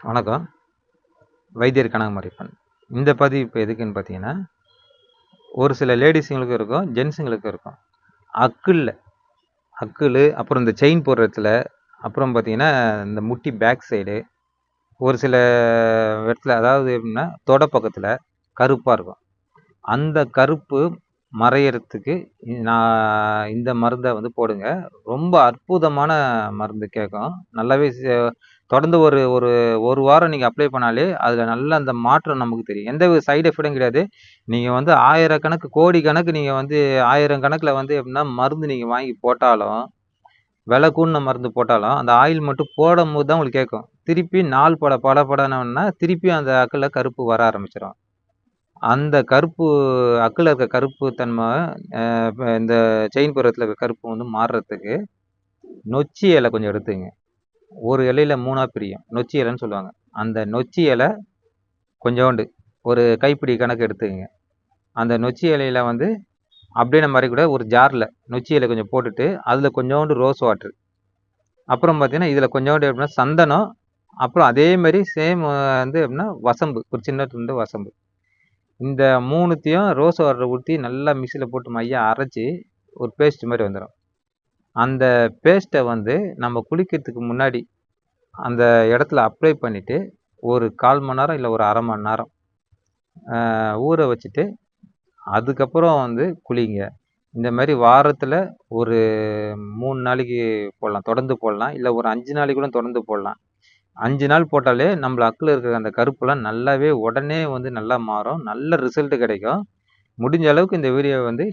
வணக்கம். வைத்தியர் கனகமரிப்பன். இந்த பதிவு இப்போ எதுக்குன்னு பார்த்தீங்கன்னா ஒரு சில லேடிஸுங்களுக்கும் இருக்கும் ஜென்ஸுங்களுக்கும் இருக்கும். அக்குளில் அக்குள் அப்புறம் இந்த செயின் போடுறதுல அப்புறம் பார்த்தீங்கன்னா இந்த முட்டி பேக் சைடு ஒரு சில இடத்துல அதாவது எப்படின்னா தொட பக்கத்தில் கருப்பாக இருக்கும். அந்த கருப்பு மறையறதுக்கு நான் இந்த மருந்தை வந்து போடுங்க. ரொம்ப அற்புதமான மருந்து கேட்கும். நல்லாவே தொடர்ந்து ஒரு ஒரு ஒரு வாரம் நீங்கள் அப்ளை பண்ணாலே அதில் நல்ல அந்த மாற்றம் நமக்கு தெரியும். எந்த ஒரு சைடு எஃபெக்டும் கிடையாது. நீங்கள் வந்து ஆயிரக்கணக்கு கோடி கணக்கு நீங்கள் வந்து ஆயிரம் கணக்கில் வந்து எப்படின்னா மருந்து நீங்கள் வாங்கி போட்டாலும் விலை கூடின மருந்து போட்டாலும் அந்த ஆயில் மட்டும் போடும் போது தான் உங்களுக்கு கேட்கும். திருப்பி நாள் பட பட படணும்னா திருப்பி அந்த அக்கில் கருப்பு வர ஆரம்பிச்சிடும் அந்த கருப்பு அக்கில் இருக்க கருப்பு தன்மை இந்த செயின் புறத்தில் இருக்க கருப்பு வந்து மாறுறதுக்கு நொச்சி இலை கொஞ்சம் எடுத்துங்க. ஒரு இலையில மூணா பிரியும். நொச்சி இலைன்னு சொல்லுவாங்க. அந்த நொச்சி இலை கொஞ்சோண்டு ஒரு கைப்பிடி கணக்கு எடுத்துக்கங்க. அந்த நொச்சி இலையில வந்து அப்படியே நம்ம கூட ஒரு ஜாரில் நொச்சி இலை கொஞ்சம் போட்டுட்டு அதில் கொஞ்சோண்டு ரோஸ் வாட்ரு அப்புறம் பார்த்தீங்கன்னா இதில் கொஞ்சோண்டு எப்படின்னா சந்தனம் அப்புறம் அதே மாதிரி சேம் வந்து எப்படின்னா வசம்பு ஒரு சின்ன துண்டு வசம்பு. இந்த மூணுத்தையும் ரோஸ் வாட்டரை ஊற்றி நல்லா மிக்சியில் போட்டு மையம் அரைச்சி ஒரு பேஸ்ட் மாதிரி வந்துடும் அந்த பேஸ்ட்டை வந்து நம்ம குளிக்கிறதுக்கு முன்னாடி அந்த இடத்துல அப்ளை பண்ணிவிட்டு ஒரு கால் மணி நேரம் இல்லை ஒரு அரை மணி நேரம் ஊற வச்சுட்டு அதுக்கப்புறம் வந்து குளிங்க. இந்த மாதிரி வாரத்தில் ஒரு மூணு நாளைக்கு போடலாம் தொடர்ந்து போடலாம். இல்லை ஒரு அஞ்சு நாளைக்கு கூட தொடர்ந்து போடலாம். அஞ்சு நாள் போட்டாலே நம்மள அக்கில் இருக்கிற அந்த கருப்புலாம் நல்லாவே உடனே வந்து நல்லா மாறும். நல்ல ரிசல்ட் கிடைக்கும். முடிஞ்ச அளவுக்கு இந்த வீடியோவை வந்து